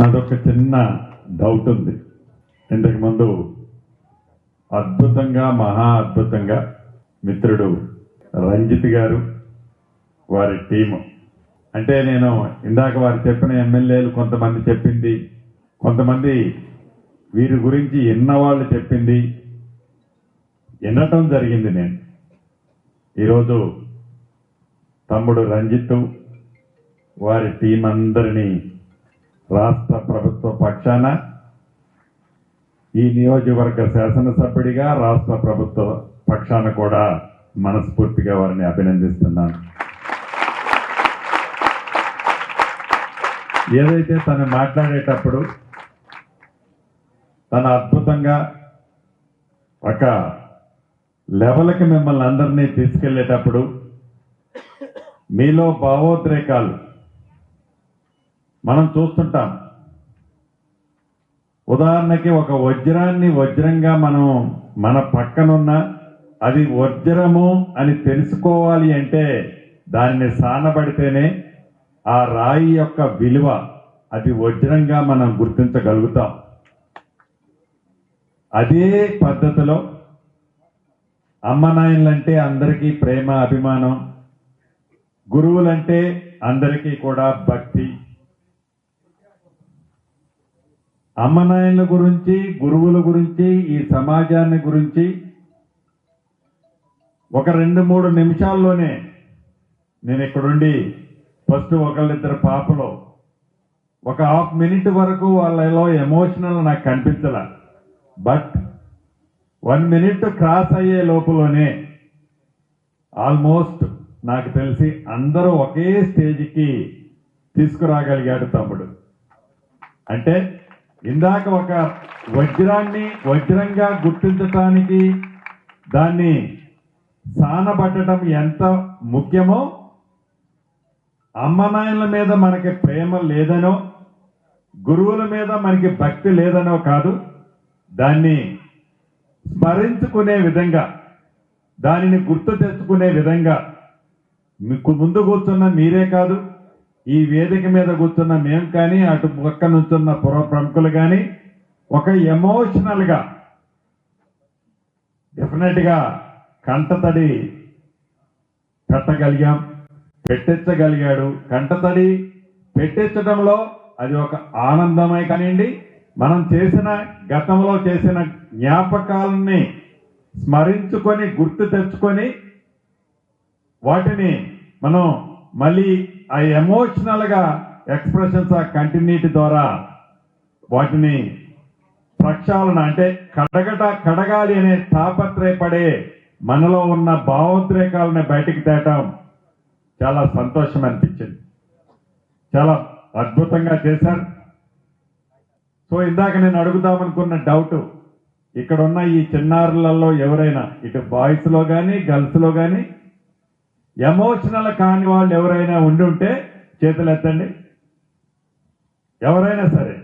నాదొక చిన్న డౌట్ ఉంది. ఇంతకుముందు అద్భుతంగా మహా అద్భుతంగా మిత్రుడు రంజిత్ గారు వారి టీము. అంటే నేను ఇందాక వారు చెప్పిన ఎమ్మెల్యేలు కొంతమంది చెప్పింది కొంతమంది వీరి గురించి ఎన్నవాళ్ళు చెప్పింది వినటం జరిగింది నేను. ఈరోజు తమ్ముడు రంజిత్ వారి టీం అందరినీ రాష్ట్ర ప్రభుత్వ పక్షాన ఈ నియోజకవర్గ శాసనసభ్యుడిగా రాష్ట్ర ప్రభుత్వ పక్షాన కూడా మనస్ఫూర్తిగా వారిని అభినందిస్తున్నాను. ఏదైతే తను మాట్లాడేటప్పుడు తను అద్భుతంగా ఒక లెవెల్కి మిమ్మల్ని అందరినీ తీసుకెళ్ళేటప్పుడు మీలో భావోద్రేకాలు మనం చూస్తుంటాం. ఉదాహరణకి ఒక వజ్రాన్ని వజ్రంగా మనం మన పక్కనున్న అది వజ్రము అని తెలుసుకోవాలి అంటే దాన్ని సానబడితేనే ఆ రాయి యొక్క విలువ అది వజ్రంగా మనం గుర్తించగలుగుతాం. అదే పద్ధతిలో అమ్మ నాయనలంటే అందరికీ ప్రేమ అభిమానం. గురువులంటే అందరికీ కూడా భక్తి. అమ్మనాయన గురించి గురువుల గురించి ఈ సమాజాన్ని గురించి ఒక రెండు మూడు నిమిషాల్లోనే నేను ఇక్కడుండి ఫస్ట్ ఒకళ్ళిద్దరు పాపలో ఒక హాఫ్ మినిట్ వరకు వాళ్ళలో ఎమోషనల్ నాకు కనిపించాల. బట్ వన్ మినిట్ క్రాస్ అయ్యే లోపలనే ఆల్మోస్ట్ నాకు తెలిసి అందరూ ఒకే స్టేజ్కి తీసుకురాగలిగాడు తమ్ముడు. అంటే ఇందాక ఒక వజ్రాన్ని వజ్రంగా గుర్తించటానికి దాన్ని సానబట్టడం ఎంత ముఖ్యమో అమ్మనాయల మీద మనకి ప్రేమ లేదనో గురువుల మీద మనకి భక్తి లేదనో కాదు దాన్ని స్మరించుకునే విధంగా దానిని గుర్తు తెచ్చుకునే విధంగా మీకు ముందు కూర్చున్న మీరే కాదు ఈ వేదిక మీద కూర్చున్న మేము కానీ అటు పక్క నుంచున్న పుర ప్రముఖులు కానీ ఒక ఎమోషనల్గా డెఫినెట్గా కంటతడి పెట్టగలిగాం పెట్టించగలిగాడు. కంటతడి పెట్టించడంలో అది ఒక ఆనందమై కానివ్వండి మనం చేసిన గతంలో చేసిన జ్ఞాపకాలని స్మరించుకొని గుర్తు తెచ్చుకొని వాటిని మనం మళ్ళీ ఆ ఎమోషనల్గా ఎక్స్ప్రెషన్స్ ఆ కంటిన్యూటీ ద్వారా వాటిని ప్రక్షాళన అంటే కడగట కడగాలి అనే తాపత్రయపడే మనలో ఉన్న భావోద్రేకాలను బయటికి తేటం చాలా సంతోషం అనిపించింది. చాలా అద్భుతంగా చేశారు. సో ఇందాక నేను అడుగుదామనుకున్న డౌట్ ఇక్కడ ఉన్న ఈ చిన్నారులలో ఎవరైనా ఇటు బాయ్స్లో కానీ గర్ల్స్లో కానీ ఎమోషనల్ కాని వాళ్ళు ఎవరైనా ఉండి ఉంటే చేతులు ఎత్తండి. ఎవరైనా సరే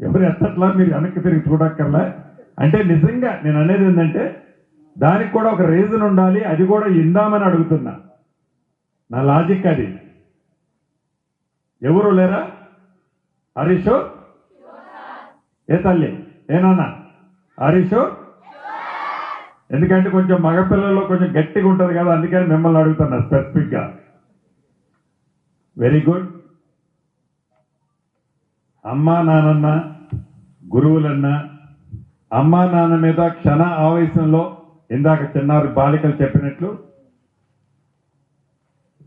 ఎవరు ఎత్తట్లా మీరు వెనక్కి తిరిగి చూడక్కర్లా. అంటే నిజంగా నేను అనేది ఏంటంటే దానికి కూడా ఒక రీజన్ ఉండాలి అది కూడా ఇందామని అడుగుతున్నా. నా లాజిక్ అది. ఎవరు లేరా? హరీషు? ఏ తల్లి? ఏనాన్న హరీషు? ఎందుకంటే కొంచెం మగపిల్లల్లో కొంచెం గట్టిగా ఉంటుంది కదా అందుకని మిమ్మల్ని అడుగుతున్నా స్పెసిఫిక్గా వెరీ గుడ్ అమ్మా నాన్న గురువులన్న అమ్మా నాన్న మీద క్షణ ఆవేశంలో ఇందాక చిన్నారు బాలికలు చెప్పినట్లు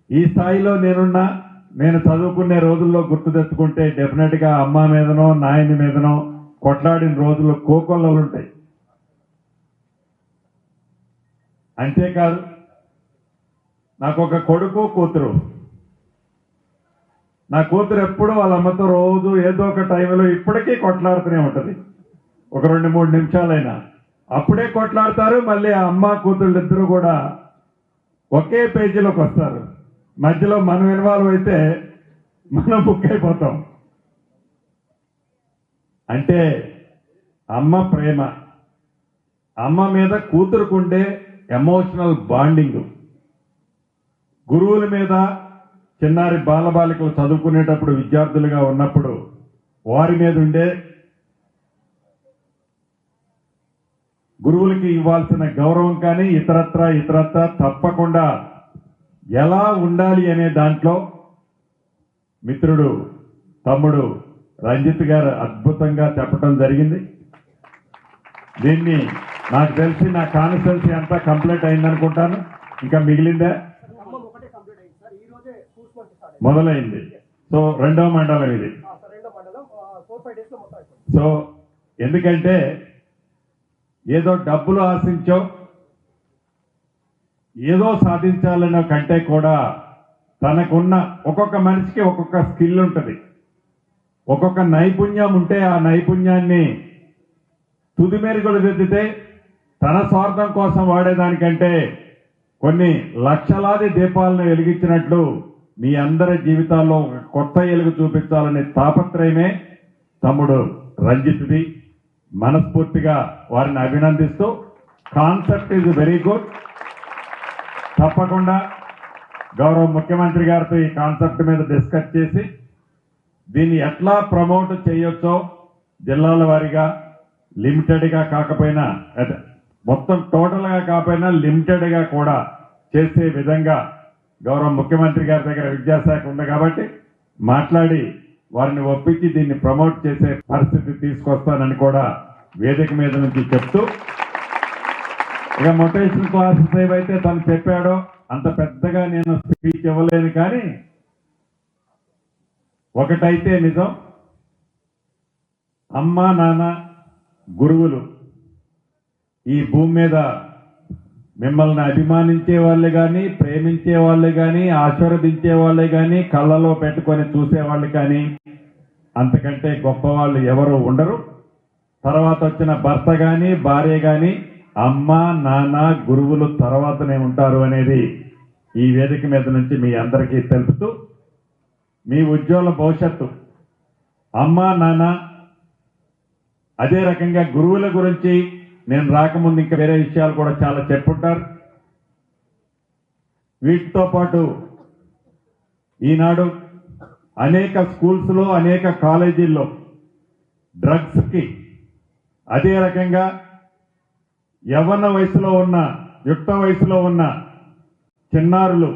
ఈ స్థాయిలో నేనున్నా నేను చదువుకునే రోజుల్లో గుర్తు తెచ్చుకుంటే డెఫినెట్గా అమ్మ మీదనో నాయని మీదనో కొట్లాడిన రోజుల్లో కోకొల్లలు ఉంటాయి. అంతేకాదు నాకు ఒక కొడుకు కూతురు. నా కూతురు ఎప్పుడు వాళ్ళ అమ్మతో రోజు ఏదో ఒక టైంలో ఇప్పటికీ కొట్లాడుతూనే ఉంటుంది. ఒక రెండు మూడు నిమిషాలైనా. అప్పుడే కొట్లాడతారు మళ్ళీ ఆ అమ్మ కూతుళ్ళు ఇద్దరు కూడా ఒకే పేజీలోకి వస్తారు. మధ్యలో మనం ఇన్వాల్వ్ అయితే మనం బుక్ అయిపోతాం. అంటే అమ్మ ప్రేమ. అమ్మ మీద కూతురుకుండే ఎమోషనల్ బాండింగ్. గురువుల మీద చిన్నారి బాలబాలికలు చదువుకునేటప్పుడు విద్యార్థులుగా ఉన్నప్పుడు వారి మీద ఉండే గురువులకి ఇవ్వాల్సిన గౌరవం కానీ ఇతరత్ర ఇతరత్ర తప్పకుండా ఎలా ఉండాలి అనే దాంట్లో మిత్రుడు తమ్ముడు రంజిత్ గారు అద్భుతంగా చెప్పడం జరిగింది. దీన్ని నాకు తెలిసి నా కాన్స్టిట్యున్సీ అంతా కంప్లీట్ అయిందనుకుంటాను. ఇంకా మిగిలిందే? కంప్లీట్ మొదలైంది. సో రెండవ మండలం ఇది. సో ఎందుకంటే ఏదో డబ్బులు ఆశించో ఏదో సాధించాలన్న కంటే కూడా తనకున్న ఒక్కొక్క మనిషికి ఒక్కొక్క స్కిల్ ఉంటుంది. ఒక్కొక్క నైపుణ్యం ఉంటే ఆ నైపుణ్యాన్ని తుది మెరుగులు దిద్దితే తన స్వార్థం కోసం వాడేదానికంటే కొన్ని లక్షలాది దీపాలను వెలిగించినట్లు మీ అందరి జీవితాల్లో ఒక కొత్త ఎలుగు చూపించాలనే తాపత్రయమే తమ్ముడు రంజిత్ది. మనస్ఫూర్తిగా వారిని అభినందిస్తూ కాన్సెప్ట్ ఈజ్ వెరీ గుడ్. తప్పకుండా గౌరవ ముఖ్యమంత్రి గారితో ఈ కాన్సెప్ట్ మీద డిస్కస్ చేసి దీన్ని ఎట్లా ప్రమోట్ చేయొచ్చో జిల్లాల వారీగా లిమిటెడ్గా కాకపోయినా అదే, మొత్తం టోటల్గా కాకపోయినా లిమిటెడ్గా కూడా చేసే విధంగా గౌరవ ముఖ్యమంత్రి గారి దగ్గర విద్యాశాఖ ఉంది కాబట్టి మాట్లాడి వారిని ఒప్పించి దీన్ని ప్రమోట్ చేసే పరిస్థితి తీసుకొస్తానని కూడా వేదిక మీద నుంచి చెప్తూ ఇక మొటేషన్ క్లాసెస్ ఏవైతే తను చెప్పాడో అంత పెద్దగా నేను స్పీచ్ ఇవ్వలేను కానీ ఒకటైతే నిజం అమ్మ నాన్న గురువులు ఈ భూమి మీద మిమ్మల్ని అభిమానించే వాళ్ళు కానీ ప్రేమించే వాళ్ళు కానీ ఆశీర్వదించే వాళ్ళే కానీ కళ్ళలో పెట్టుకొని చూసే వాళ్ళు కానీ అంతకంటే గొప్ప వాళ్ళు ఎవరు ఉండరు. తర్వాత వచ్చిన భర్త కానీ భార్య కానీ అమ్మ నాన్న గురువులు తర్వాతనే ఉంటారు అనేది ఈ వేదిక మీద నుంచి మీ అందరికీ తెలుపుతూ మీ ఉజ్వల భవిష్యత్తు. అమ్మ నాన్న అదే రకంగా గురువుల గురించి నేను రాకముందు ఇంకా వేరే విషయాలు కూడా చాలా చెప్పుంటారు. వీటితో పాటు ఈనాడు అనేక స్కూల్స్లో అనేక కాలేజీల్లో డ్రగ్స్కి అదే రకంగా యవ్వన వయసులో ఉన్న యుక్త వయసులో ఉన్న చిన్నారులు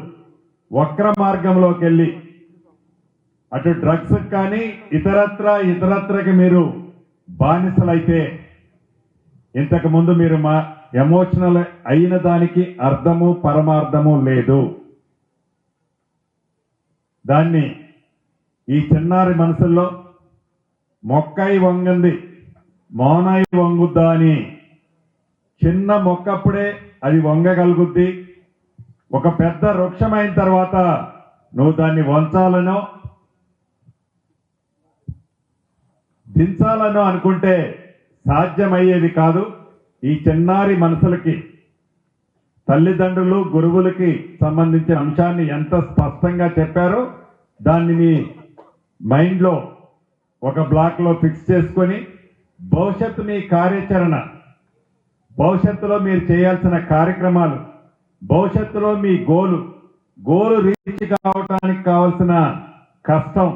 వక్ర మార్గంలోకి వెళ్ళి అటు డ్రగ్స్ కానీ ఇతరత్ర ఇతరత్రకి మీరు బానిసలైతే ఇంతకుముందు మీరు మా ఎమోషనల్ అయిన దానికి అర్థము పరమార్థము లేదు. దాన్ని ఈ చిన్నారి మనసుల్లో మొక్కై వంగింది మౌనై వంగుద్దా అని చిన్న మొక్కప్పుడే అది వంగగలుగుద్ది. ఒక పెద్ద వృక్షమైన తర్వాత నువ్వు దాన్ని వంచాలనో దించాలని అనుకుంటే సాధ్యమయ్యేది కాదు. ఈ చిన్నారి మనసులకి తల్లిదండ్రులు గురువులకి సంబంధించిన అంశాన్ని ఎంత స్పష్టంగా చెప్పారో దాన్ని మీ మైండ్లో ఒక బ్లాక్లో ఫిక్స్ చేసుకొని భవిష్యత్తు మీ కార్యాచరణ భవిష్యత్తులో మీరు చేయాల్సిన కార్యక్రమాలు భవిష్యత్తులో మీ గోలు గోలు రీచ్ కావటానికి కావాల్సిన కష్టం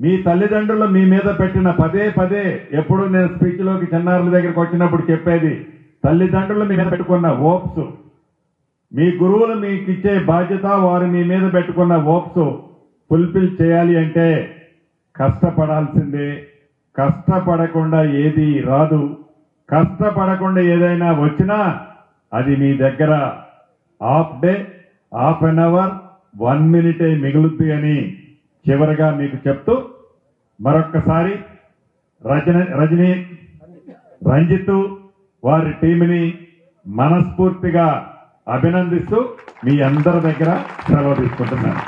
మీ తల్లిదండ్రులు మీ మీద పెట్టిన పదే పదే ఎప్పుడు నేను స్పీచ్లోకి చిన్నారుల దగ్గరికి వచ్చినప్పుడు చెప్పేది తల్లిదండ్రులు మీ మీద పెట్టుకున్న ఓప్స్. మీ గురువులు మీకు ఇచ్చే బాధ్యత వారు మీ మీద పెట్టుకున్న ఓప్స్ ఫుల్ఫిల్ చేయాలి అంటే కష్టపడాల్సిందే. కష్టపడకుండా ఏది రాదు. కష్టపడకుండా ఏదైనా వచ్చినా అది మీ దగ్గర. Half day half an hour one మినిటే మిగులుద్ది అని చివరిగా మీకు చెప్తూ మరొక్కసారి రజన రజనీ రంజిత్ వారి టీంని మనస్ఫూర్తిగా అభినందిస్తూ మీ అందరి దగ్గర సెలవు తీసుకుంటున్నాను.